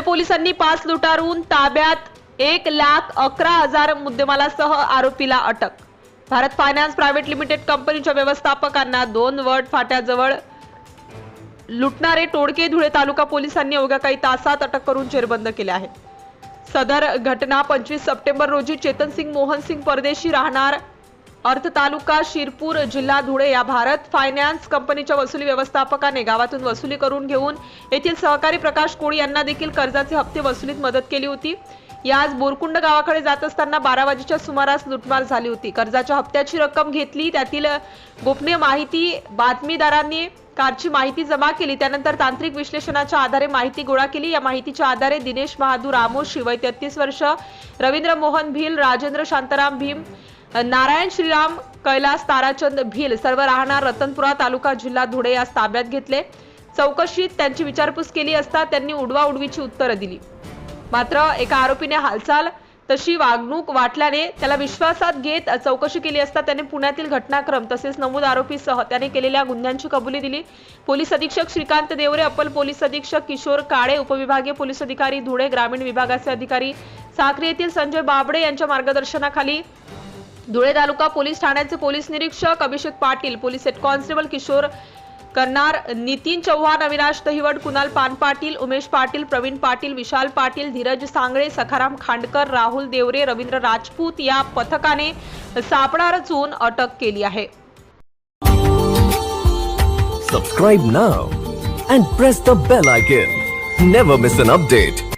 पोलिसांनी पाच लुटारून ताब्यात एक लाख अकरा हजार मुद्देमालासह आरोपीला अटक. भारत फायनान्स प्रायव्हेट लिमिटेड कंपनीच्या व्यवस्थापकांना दोन वट फाट्याजवळ लुटणारे टोडके धुळे तालुका पोलिसांनी अवघ्या काही तासात अटक करून जेरबंद केले आहे. सदर घटना पंचवीस सप्टेंबर रोजी चेतन सिंग मोहन सिंग परदेशी राहणार अर्थ तालुका शिरपूर जिल्हा धुळे या भारत फायनान्स कंपनीच्या वसुली व्यवस्थापकाने गावातून वसुली करून घेऊन येथील सहकारी प्रकाश कोळी यांना देखील कर्जाचे हप्ते वसुलीत मदत केली होती. याच बोरकुंड गावाकडे जात असताना बारा वाजेच्या सुमारास लुटमार झाली होती. कर्जाच्या हप्त्याची रक्कम घेतली त्यातील गोपनीय माहिती बातमीदारांनी कारची माहिती जमा केली त्यानंतर तांत्रिक विश्लेषणाच्या आधारे माहिती गोळा केली. या माहितीच्या आधारे दिनेश बहादूर आमोशी वय तेहतीस वर्ष रवींद्र मोहन भील राजेंद्र शांताराम भीम नारायण श्रीराम कैलास ताराचंद भील सर्व राहणार रतनपुरा तालुका जिल्हा धुळे यास ताब्यात घेतले. चौकशीत त्यांची विचारपूस केली असता त्यांनी उडवा उडवीची उत्तरं दिली. मात्र एका आरोपीने हालचाल तशी वागणूक वाटल्याने त्याला विश्वासात घेत चौकशी केली असता त्याने पुण्यातील घटनाक्रम तसेच नमूद आरोपीसह त्याने केलेल्या गुन्ह्यांची कबुली दिली. पोलीस अधीक्षक श्रीकांत देवरे अप्पल पोलीस अधीक्षक किशोर काळे उपविभागीय पोलीस अधिकारी धुळे ग्रामीण विभागाचे अधिकारी साक्री येथील संजय बाबडे यांच्या मार्गदर्शनाखाली धुळे तालुका पोलीस ठाण्याचे पोलीस निरीक्षक Abhishek Patil police head constable Kishore करणार नितीन चव्हाण अविनाश दहिवड कुणाल पानपाटील उमेश पाटील प्रवीण पाटील विशाल पाटील धीरज सांगळे सखाराम खांडकर राहुल देवरे रवींद्र राजपूत या पथकाने सापळा रचून अटक केली आहे. Subscribe now and press the bell icon never miss an update